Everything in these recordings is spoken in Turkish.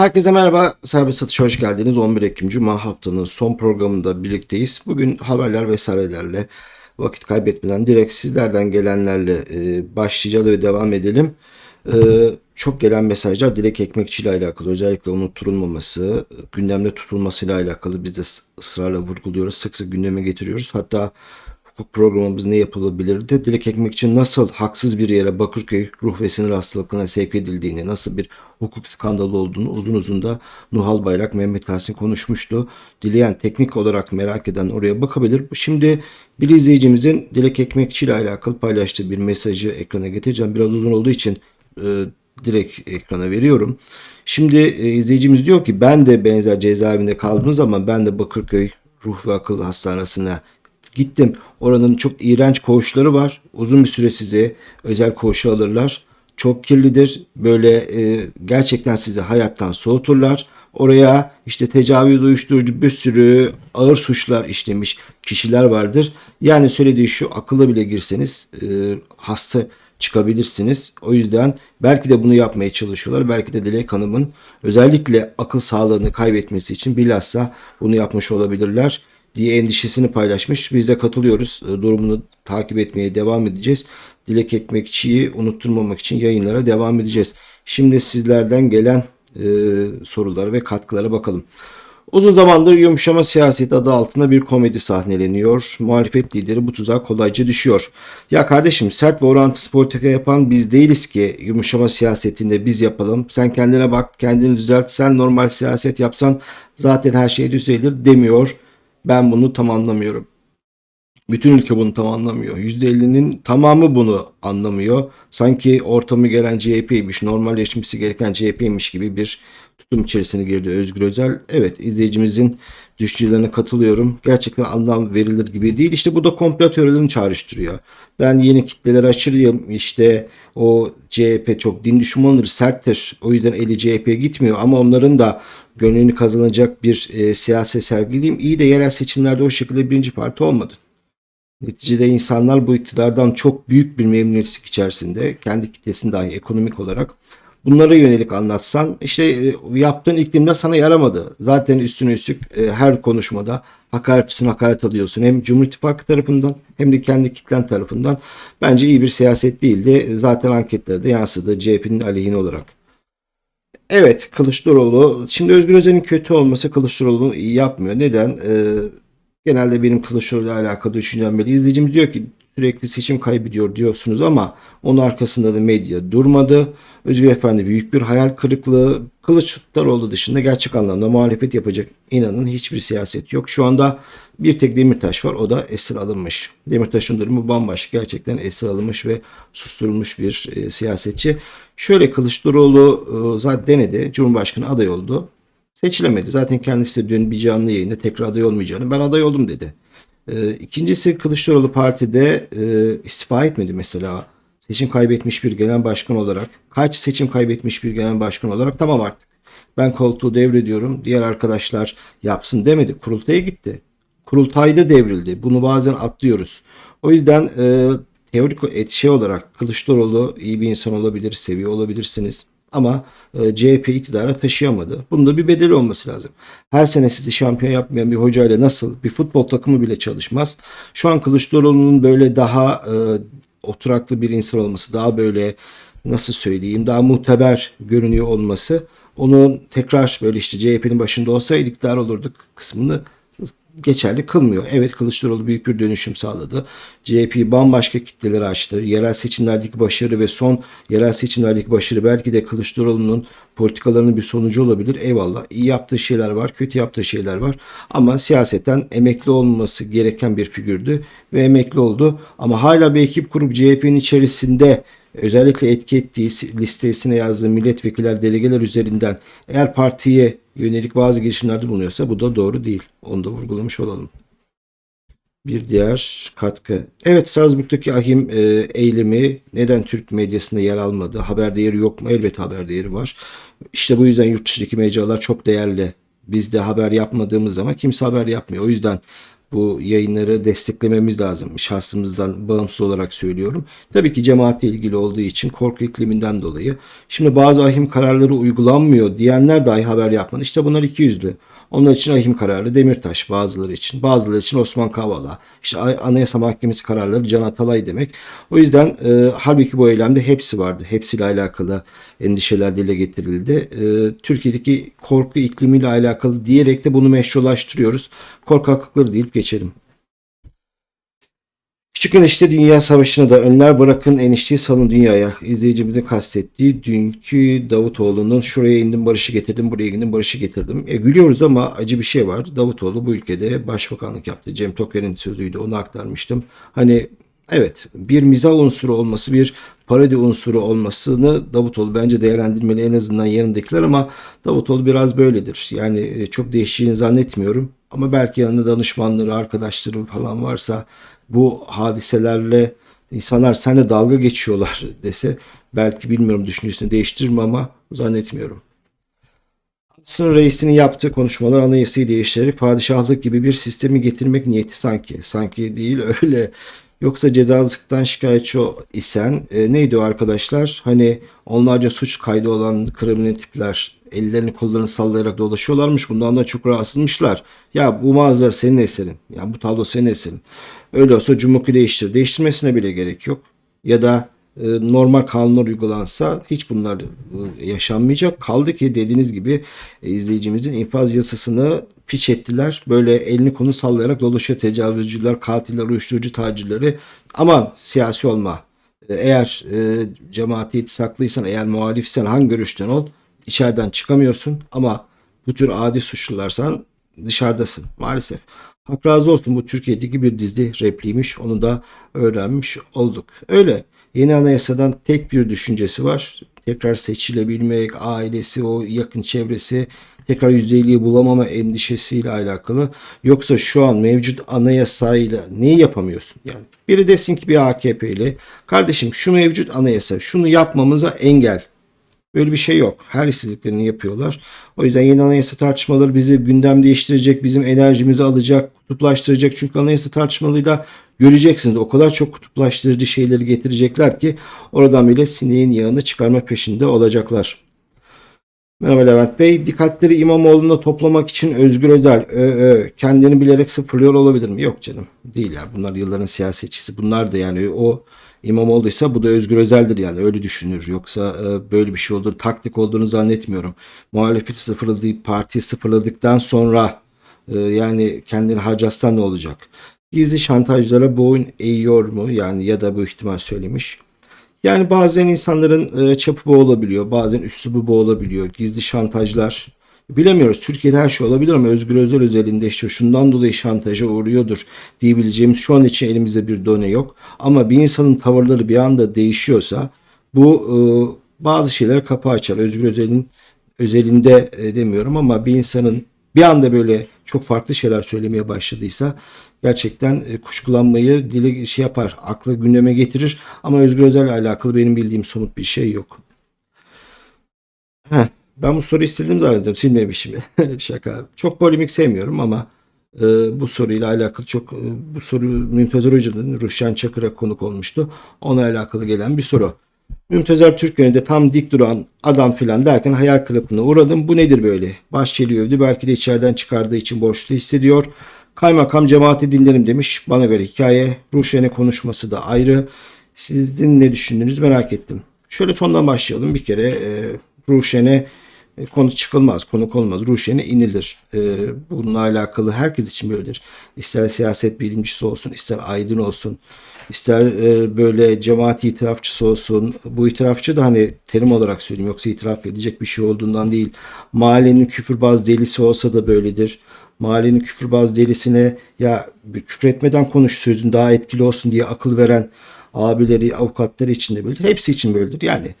Herkese merhaba. Serbest satışa hoş geldiniz. 11 Ekim Cuma haftanın son programında birlikteyiz. Bugün haberler vesairelerle vakit kaybetmeden direkt sizlerden gelenlerle e, başlayacağız ve devam edelim. E, çok gelen mesajlar Dilek Ekmekçi ile alakalı. Özellikle unutturulmaması, gündemde tutulmasıyla alakalı biz de ısrarla vurguluyoruz. Sık sık gündeme getiriyoruz. Hatta hukuk programımız ne yapılabilirdi? Dilek Ekmekçi nasıl haksız bir yere Bakırköy ruh ve sinir hastalıklarına sevk edildiğini, nasıl bir hukuk skandalı olduğunu uzun uzun da Nuhal Bayrak, Mehmet Kalsin konuşmuştu. Dileyen teknik olarak merak eden oraya bakabilir. Şimdi bir izleyicimizin Dilek Ekmekçi ile alakalı paylaştığı bir mesajı ekrana getireceğim. Biraz uzun olduğu için e, direkt ekrana veriyorum. Şimdi e, izleyicimiz diyor ki ben de benzer cezaevinde kaldığım zaman ben de Bakırköy Ruh ve Akıl Hastanesi'ne gittim. Oranın çok iğrenç koğuşları var. Uzun bir süre sizi özel koğuşa alırlar. Çok kirlidir. Böyle e, gerçekten sizi hayattan soğuturlar. Oraya işte tecavüz, uyuşturucu bir sürü ağır suçlar işlemiş kişiler vardır. Yani söylediği şu akılla bile girseniz e, hasta çıkabilirsiniz. O yüzden belki de bunu yapmaya çalışıyorlar. Belki de Dilek Hanım'ın özellikle akıl sağlığını kaybetmesi için bilhassa bunu yapmış olabilirler diye endişesini paylaşmış. Biz de katılıyoruz. E, Durumunu takip etmeye devam edeceğiz. Dilek Ekmekçi'yi unutturmamak için yayınlara devam edeceğiz. Şimdi sizlerden gelen e, sorulara ve katkılara bakalım. Uzun zamandır yumuşama siyaset adı altında bir komedi sahneleniyor. Muhalefet lideri bu tuzağa kolayca düşüyor. Ya kardeşim sert ve orantısız politika yapan biz değiliz ki yumuşama siyasetinde biz yapalım. Sen kendine bak, kendini düzelt, sen normal siyaset yapsan zaten her şey düzelir demiyor. Ben bunu tam anlamıyorum. Bütün ülke bunu tam anlamıyor. %50'nin tamamı bunu anlamıyor. Sanki ortamı gelen CHP'ymiş, normalleşmesi gereken CHP'ymiş gibi bir tutum içerisine girdi Özgür Özel. Evet izleyicimizin düşüncelerine katılıyorum. Gerçekten anlam verilir gibi değil. İşte bu da komplo teorilerini çağrıştırıyor. Ben yeni kitleleri aşırıyım. İşte o CHP çok din düşmanıdır, serttir. O yüzden eli CHP'ye gitmiyor. Ama onların da gönlünü kazanacak bir e, siyaset sergileyim. İyi de yerel seçimlerde o şekilde birinci parti olmadı. Neticede insanlar bu iktidardan çok büyük bir memnuniyetsizlik içerisinde kendi kitlesini dahi ekonomik olarak bunlara yönelik anlatsan işte e, yaptığın iklimde sana yaramadı. Zaten üstüne üstlük e, her konuşmada hakaret üstüne hakaret alıyorsun. Hem Cumhur İttifakı tarafından hem de kendi kitlen tarafından. Bence iyi bir siyaset değildi. Zaten anketlerde yansıdı CHP'nin aleyhine olarak. Evet Kılıçdaroğlu. Şimdi Özgür Özel'in kötü olması Kılıçdaroğlu'nu iyi yapmıyor. Neden? Ee, genelde benim Kılıçdaroğlu'yla alakalı düşüncem böyle. İzleyicimiz diyor ki sürekli seçim kaybediyor diyorsunuz ama onun arkasında da medya durmadı. Özgür Efendi büyük bir hayal kırıklığı. Kılıçdaroğlu dışında gerçek anlamda muhalefet yapacak inanın hiçbir siyaset yok. Şu anda bir tek Demirtaş var o da esir alınmış. Demirtaş'ın durumu bambaşka gerçekten esir alınmış ve susturulmuş bir e, siyasetçi. Şöyle Kılıçdaroğlu e, zaten denedi Cumhurbaşkanı aday oldu. Seçilemedi. Zaten kendisi de dün bir canlı yayında tekrar aday olmayacağını ben aday oldum dedi. E, ikincisi Kılıçdaroğlu partide e, istifa etmedi mesela. Seçim kaybetmiş bir genel başkan olarak. Kaç seçim kaybetmiş bir genel başkan olarak tamam artık. Ben koltuğu devrediyorum. Diğer arkadaşlar yapsın demedi. Kurultaya gitti. Kurultayda devrildi. Bunu bazen atlıyoruz. O yüzden e, teorik et şey olarak Kılıçdaroğlu iyi bir insan olabilir, seviyor olabilirsiniz. Ama e, CHP iktidara taşıyamadı. Bunun da bir bedeli olması lazım. Her sene sizi şampiyon yapmayan bir hocayla nasıl bir futbol takımı bile çalışmaz. Şu an Kılıçdaroğlu'nun böyle daha e, oturaklı bir insan olması, daha böyle nasıl söyleyeyim, daha muteber görünüyor olması onun tekrar böyle işte CHP'nin başında olsaydı iktidar olurduk kısmını geçerli kılmıyor. Evet Kılıçdaroğlu büyük bir dönüşüm sağladı. CHP bambaşka kitleleri açtı. Yerel seçimlerdeki başarı ve son yerel seçimlerdeki başarı belki de Kılıçdaroğlu'nun politikalarının bir sonucu olabilir. Eyvallah. İyi yaptığı şeyler var, kötü yaptığı şeyler var. Ama siyasetten emekli olması gereken bir figürdü ve emekli oldu. Ama hala bir ekip kurup CHP'nin içerisinde özellikle etki ettiği listesine yazdığı milletvekiller, delegeler üzerinden eğer partiye yönelik bazı girişimlerde bulunuyorsa bu da doğru değil. Onu da vurgulamış olalım. Bir diğer katkı. Evet Salzburg'daki ahim e, eylemi neden Türk medyasında yer almadı? Haber değeri yok mu? Elbette haber değeri var. İşte bu yüzden yurt dışındaki mecralar çok değerli. Biz de haber yapmadığımız zaman kimse haber yapmıyor. O yüzden bu yayınları desteklememiz lazım. Şahsımızdan bağımsız olarak söylüyorum. Tabii ki cemaatle ilgili olduğu için korku ikliminden dolayı. Şimdi bazı ahim kararları uygulanmıyor diyenler dahi haber yapmadı. İşte bunlar iki yüzlü. Onlar için ahim kararı Demirtaş bazıları için. Bazıları için Osman Kavala. İşte Anayasa Mahkemesi kararları Can Atalay demek. O yüzden e, halbuki bu eylemde hepsi vardı. Hepsiyle alakalı endişeler dile getirildi. E, Türkiye'deki korku iklimiyle alakalı diyerek de bunu meşrulaştırıyoruz. Korkaklıkları deyip geçelim. Küçük enişte dünya savaşını da önler bırakın enişteyi salın dünyaya. İzleyicimizin kastettiği dünkü Davutoğlu'nun şuraya indim barışı getirdim buraya indim barışı getirdim. E, gülüyoruz ama acı bir şey var. Davutoğlu bu ülkede başbakanlık yaptı. Cem Toker'in sözüydü onu aktarmıştım. Hani evet bir mizah unsuru olması bir parodi unsuru olmasını Davutoğlu bence değerlendirmeli en azından yanındakiler ama Davutoğlu biraz böyledir. Yani e, çok değişeceğini zannetmiyorum. Ama belki yanında danışmanları, arkadaşları falan varsa bu hadiselerle insanlar seninle dalga geçiyorlar dese belki bilmiyorum düşüncesini değiştirir mi ama zannetmiyorum. Sınır reisinin yaptığı konuşmalar anayasayı değiştirerek padişahlık gibi bir sistemi getirmek niyeti sanki. Sanki değil öyle. Yoksa cezasızlıktan şikayetçi isen e, neydi o arkadaşlar? Hani onlarca suç kaydı olan kriminal tipler ellerini kollarını sallayarak dolaşıyorlarmış. Bundan da çok rahatsızmışlar. Ya bu manzara senin eserin. Ya bu tablo senin eserin. Öyle olsa cumhuriyeti değiştir. Değiştirmesine bile gerek yok. Ya da normal kanunlar uygulansa hiç bunlar e, yaşanmayacak. Kaldı ki dediğiniz gibi e, izleyicimizin infaz yasasını piç ettiler. Böyle elini konu sallayarak dolaşıyor tecavüzcüler, katiller, uyuşturucu tacirleri. Ama siyasi olma. E, eğer e, itisaklıysan, eğer muhalifsen hangi görüşten ol içeriden çıkamıyorsun ama bu tür adi suçlularsan dışarıdasın maalesef. Hak razı olsun bu Türkiye'deki bir dizi repliymiş. Onu da öğrenmiş olduk. Öyle. Yeni anayasadan tek bir düşüncesi var. Tekrar seçilebilmek, ailesi, o yakın çevresi tekrar %50'yi bulamama endişesiyle alakalı. Yoksa şu an mevcut anayasayla neyi yapamıyorsun? Yani biri desin ki bir AKP'li kardeşim şu mevcut anayasa şunu yapmamıza engel. Böyle bir şey yok. Her istediklerini yapıyorlar. O yüzden yeni anayasa tartışmaları bizi gündem değiştirecek, bizim enerjimizi alacak, kutuplaştıracak. Çünkü anayasa tartışmalarıyla göreceksiniz o kadar çok kutuplaştırıcı şeyleri getirecekler ki oradan bile sineğin yağını çıkarma peşinde olacaklar. Merhaba Levent Bey. Dikkatleri İmamoğlu'nda toplamak için Özgür Özel ö, ö, kendini bilerek sıfırlıyor olabilir mi? Yok canım. Değil ya. Bunlar yılların siyasetçisi. Bunlar da yani o İmamoğlu'ysa bu da Özgür Özel'dir yani öyle düşünür. Yoksa e, böyle bir şey olur. Taktik olduğunu zannetmiyorum. Muhalefeti sıfırladığı partiyi sıfırladıktan sonra e, yani kendini harcastan ne olacak? Gizli şantajlara boyun eğiyor mu? Yani ya da bu ihtimal söylemiş. Yani bazen insanların e, çapı bu olabiliyor. Bazen üslubu bu olabiliyor. Gizli şantajlar. Bilemiyoruz. Türkiye'de her şey olabilir ama Özgür Özel özelinde işte şundan dolayı şantaja uğruyordur diyebileceğimiz şu an için elimizde bir done yok. Ama bir insanın tavırları bir anda değişiyorsa bu e, bazı şeylere kapı açar. Özgür Özel'in özelinde e, demiyorum ama bir insanın bir anda böyle çok farklı şeyler söylemeye başladıysa gerçekten e, kuşkulanmayı dile şey yapar, aklı gündeme getirir. Ama Özgür Özel ile alakalı benim bildiğim somut bir şey yok. Heh, ben bu soruyu sildim zannediyorum. Silmemişim. Şaka. Çok polemik sevmiyorum ama e, bu soruyla alakalı çok e, bu soru Mümtazer Hoca'nın Ruşen Çakır'a konuk olmuştu. Ona alakalı gelen bir soru. Mümtezer Türk yönünde tam dik duran adam filan derken hayal kırıklığına uğradım. Bu nedir böyle? Bahçeli övdü. Belki de içeriden çıkardığı için borçlu hissediyor. Kaymakam cemaati dinlerim demiş. Bana göre hikaye. Ruşen'e konuşması da ayrı. Sizin ne düşündünüz merak ettim. Şöyle sondan başlayalım. Bir kere e, Ruşen'e e, konu çıkılmaz, konuk olmaz. Ruşen'e inilir. E, bununla alakalı herkes için böyledir. İster siyaset bilimcisi olsun, ister aydın olsun, ister e, böyle cemaat itirafçısı olsun. Bu itirafçı da hani terim olarak söyleyeyim yoksa itiraf edecek bir şey olduğundan değil. Mahallenin küfürbaz delisi olsa da böyledir. Mahallenin küfürbaz delisine ya küfretmeden konuş sözün daha etkili olsun diye akıl veren abileri, avukatları için de böyledir. Hepsi için böyledir. Yani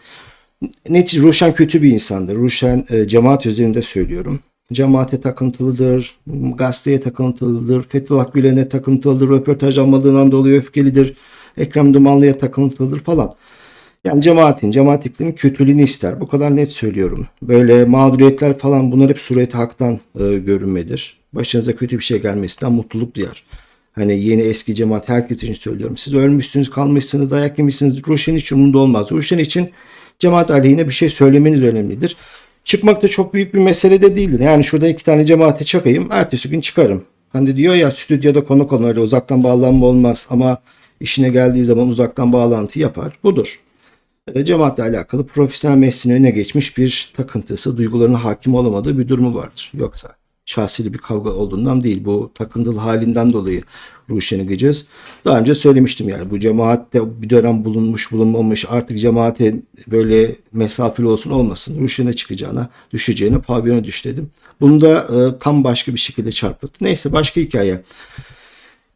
Netice Ruşen kötü bir insandır. Ruşen e, cemaat üzerinde söylüyorum. Cemaate takıntılıdır, gazeteye takıntılıdır, Fethullah Gülen'e takıntılıdır, röportaj almadığından dolayı öfkelidir, Ekrem Dumanlı'ya takıntılıdır falan. Yani cemaatin, cemaatliklerin kötülüğünü ister. Bu kadar net söylüyorum. Böyle mağduriyetler falan bunlar hep sureti haktan e, görünmedir. Başınıza kötü bir şey gelmesinden mutluluk duyar. Hani yeni eski cemaat herkes için söylüyorum. Siz ölmüşsünüz, kalmışsınız, dayak yemişsiniz. Ruşen hiç umurunda olmaz. Ruşen için cemaat aleyhine bir şey söylemeniz önemlidir. Çıkmak da çok büyük bir mesele de değildir. Yani şurada iki tane cemaate çakayım, ertesi gün çıkarım. Hani diyor ya stüdyoda konuk olan öyle uzaktan bağlanma olmaz ama işine geldiği zaman uzaktan bağlantı yapar. Budur. E, Cemaatle alakalı profesyonel mesleğin önüne geçmiş bir takıntısı, duygularına hakim olamadığı bir durumu vardır. Yoksa şahsi bir kavga olduğundan değil, bu takıntılı halinden dolayı Ruşen'i gıcız. Daha önce söylemiştim yani bu cemaatte bir dönem bulunmuş bulunmamış artık cemaate böyle mesafeli olsun olmasın. Ruşen'e çıkacağına, düşeceğine pavyona düş dedim. Bunu da e, tam başka bir şekilde çarpıttı. Neyse başka hikaye.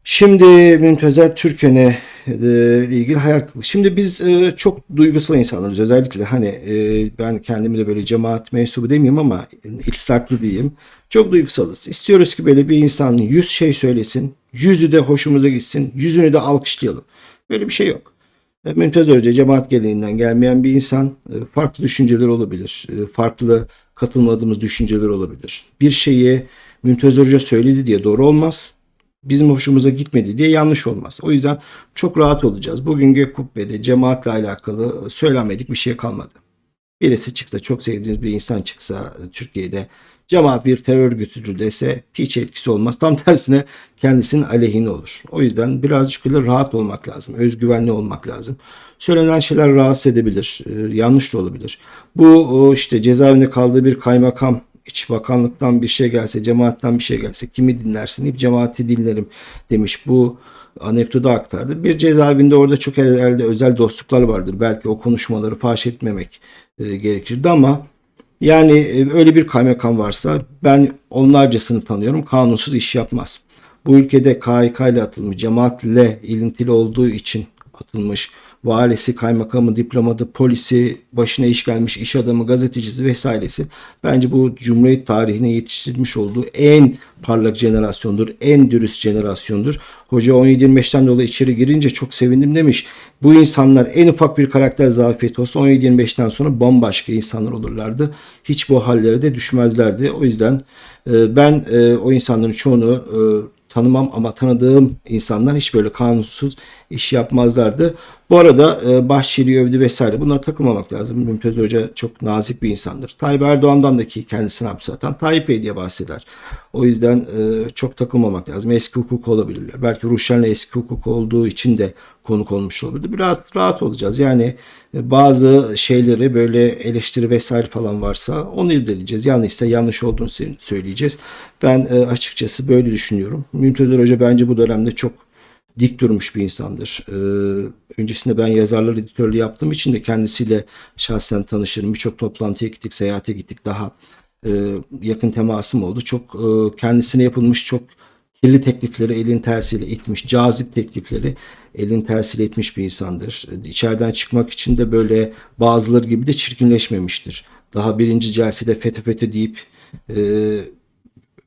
Şimdi Müntezer Türken'e ile ilgili hayal kırıklığı. Şimdi biz e, çok duygusal insanlarız. Özellikle hani e, ben kendimi de böyle cemaat mensubu demeyeyim ama iltisaklı diyeyim. Çok duygusalız. İstiyoruz ki böyle bir insan yüz şey söylesin. Yüzü de hoşumuza gitsin. Yüzünü de alkışlayalım. Böyle bir şey yok. E, Mümtaz Hoca cemaat geleneğinden gelmeyen bir insan. E, Farklı düşünceler olabilir. E, Farklı katılmadığımız düşünceler olabilir. Bir şeyi Mümtaz Hoca söyledi diye doğru olmaz bizim hoşumuza gitmedi diye yanlış olmaz. O yüzden çok rahat olacağız. Bugün Gök Kubbe'de cemaatle alakalı söylenmedik bir şey kalmadı. Birisi çıksa, çok sevdiğiniz bir insan çıksa Türkiye'de cemaat bir terör örgütüdür dese hiç etkisi olmaz. Tam tersine kendisinin aleyhine olur. O yüzden birazcık böyle rahat olmak lazım. Özgüvenli olmak lazım. Söylenen şeyler rahatsız edebilir. e, Yanlış da olabilir. Bu işte cezaevinde kaldığı bir kaymakam İç Bakanlıktan bir şey gelse, cemaatten bir şey gelse kimi dinlersin deyip cemaati dinlerim demiş. Bu anekdotu aktardı. Bir cezaevinde orada çok elde özel dostluklar vardır. Belki o konuşmaları faş etmemek e, gerekirdi ama yani e, öyle bir kaymakam varsa ben onlarcasını tanıyorum. Kanunsuz iş yapmaz. Bu ülkede KHK ile atılmış, cemaatle ilintili olduğu için atılmış valisi, kaymakamı, diplomatı, polisi, başına iş gelmiş iş adamı, gazetecisi vesairesi bence bu Cumhuriyet tarihine yetiştirilmiş olduğu en parlak jenerasyondur, en dürüst jenerasyondur. Hoca 17-25'ten dolayı içeri girince çok sevindim demiş. Bu insanlar en ufak bir karakter zafiyeti olsa 17-25'ten sonra bambaşka insanlar olurlardı. Hiç bu hallere de düşmezlerdi. O yüzden e, ben e, o insanların çoğunu e, tanımam ama tanıdığım insanlar hiç böyle kanunsuz iş yapmazlardı. Bu arada e, Bahçeli övdü vesaire bunlara takılmamak lazım. Mümtaz Hoca çok nazik bir insandır. Tayyip Erdoğan'dan da ki kendisini hapse atan Tayyip Bey diye bahseder. O yüzden e, çok takılmamak lazım. Eski hukuk olabilirler. Belki Ruşen'le eski hukuk olduğu için de konuk olmuş olabilir. Biraz rahat olacağız. Yani e, bazı şeyleri böyle eleştiri vesaire falan varsa onu irdeleyeceğiz. Yanlışsa yanlış olduğunu söyleyeceğiz. Ben e, açıkçası böyle düşünüyorum. Mümtaz Hoca bence bu dönemde çok dik durmuş bir insandır. Ee, öncesinde ben yazarlar editörlüğü yaptığım için de kendisiyle şahsen tanışırım. Birçok toplantıya gittik, seyahate gittik. Daha e, yakın temasım oldu. Çok e, kendisine yapılmış çok kirli teklifleri elin tersiyle itmiş, cazip teklifleri elin tersiyle itmiş bir insandır. İçeriden çıkmak için de böyle bazıları gibi de çirkinleşmemiştir. Daha birinci celsede fete fete deyip e,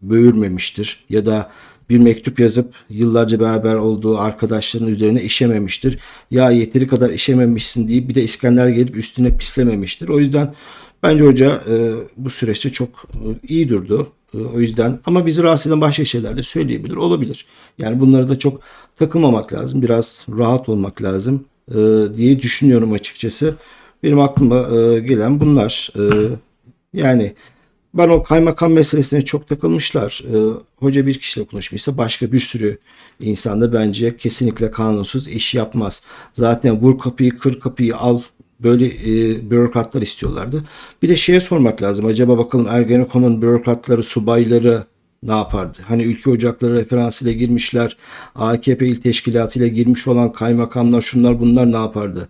böğürmemiştir. Ya da bir mektup yazıp yıllarca beraber olduğu arkadaşların üzerine işememiştir. Ya yeteri kadar işememişsin deyip bir de İskender gelip üstüne pislememiştir. O yüzden bence hoca e, bu süreçte çok e, iyi durdu. E, o yüzden ama bizi rahatsız eden başka şeyler de söyleyebilir, olabilir. Yani bunlara da çok takılmamak lazım. Biraz rahat olmak lazım e, diye düşünüyorum açıkçası. Benim aklıma e, gelen bunlar. E, yani ben o kaymakam meselesine çok takılmışlar. Ee, hoca bir kişiyle konuşmuşsa başka bir sürü insan da bence kesinlikle kanunsuz iş yapmaz. Zaten vur kapıyı kır kapıyı al böyle e, bürokratlar istiyorlardı. Bir de şeye sormak lazım. Acaba bakalım Ergenekon'un bürokratları, subayları ne yapardı? Hani ülke ocakları referansıyla girmişler. AKP il teşkilatıyla girmiş olan kaymakamlar şunlar bunlar ne yapardı?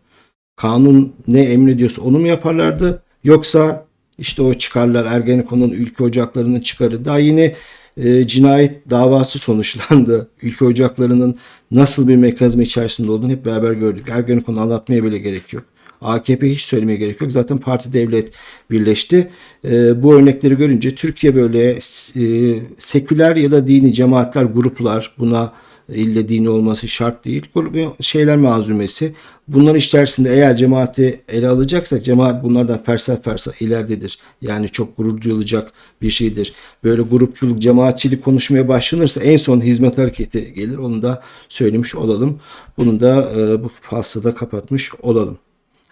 Kanun ne emrediyorsa onu mu yaparlardı? Yoksa işte o çıkarlar Ergenekon'un ülke ocaklarının çıkarı. Daha yine e, cinayet davası sonuçlandı. Ülke ocaklarının nasıl bir mekanizma içerisinde olduğunu hep beraber gördük. Ergenekon'u anlatmaya bile gerek yok. AKP hiç söylemeye gerek yok. Zaten parti devlet birleşti. E, bu örnekleri görünce Türkiye böyle e, seküler ya da dini cemaatler, gruplar buna İlle dini olması şart değil. Grubu şeyler malzumesi. Bunların içerisinde eğer cemaati ele alacaksak cemaat bunlardan fersah fersah ileridedir. Yani çok gurur duyulacak bir şeydir. Böyle grupçuluk, cemaatçilik konuşmaya başlanırsa en son hizmet hareketi gelir. Onu da söylemiş olalım. Bunu da e, bu faslı da kapatmış olalım.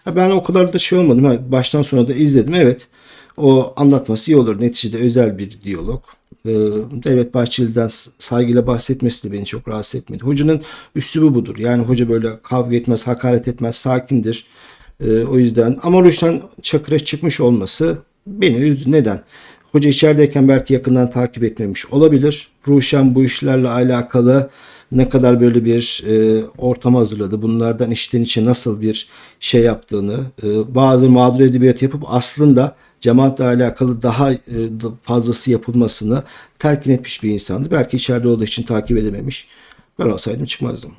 Ha, Ben o kadar da şey olmadım. Ha, baştan sona da izledim. Evet. O anlatması iyi olur. Neticede özel bir diyalog. Ee, Devlet Bahçeli'den saygıyla bahsetmesi de beni çok rahatsız etmedi. Hocanın üslubu budur. Yani hoca böyle kavga etmez, hakaret etmez, sakindir. Ee, o yüzden ama Ruşen Çakır'a çıkmış olması beni üzdü. Neden? Hoca içerideyken belki yakından takip etmemiş olabilir. Ruşen bu işlerle alakalı ne kadar böyle bir e, ortam hazırladı. Bunlardan içten içe nasıl bir şey yaptığını, e, bazı mağdur edebiyat yapıp aslında cemaatle alakalı daha e, fazlası yapılmasını telkin etmiş bir insandı. Belki içeride olduğu için takip edememiş. Ben olsaydım çıkmazdım.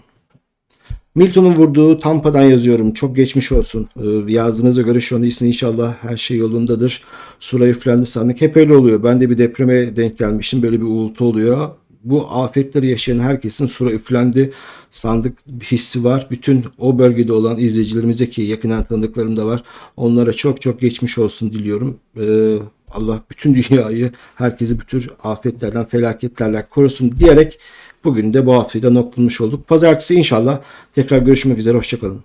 Milton'un vurduğu Tampa'dan yazıyorum. Çok geçmiş olsun. Ee, yazdığınıza göre şu an iyisin inşallah her şey yolundadır. Sura üflendi sandık. Hep öyle oluyor. Ben de bir depreme denk gelmiştim. Böyle bir uğultu oluyor. Bu afetleri yaşayan herkesin sura üflendi sandık hissi var. Bütün o bölgede olan izleyicilerimize ki yakından tanıdıklarım da var. Onlara çok çok geçmiş olsun diliyorum. Ee, Allah bütün dünyayı, herkesi bütün afetlerden, felaketlerden korusun diyerek Bugün de bu haftayı da noktalamış olduk. Pazartesi inşallah tekrar görüşmek üzere. Hoşçakalın.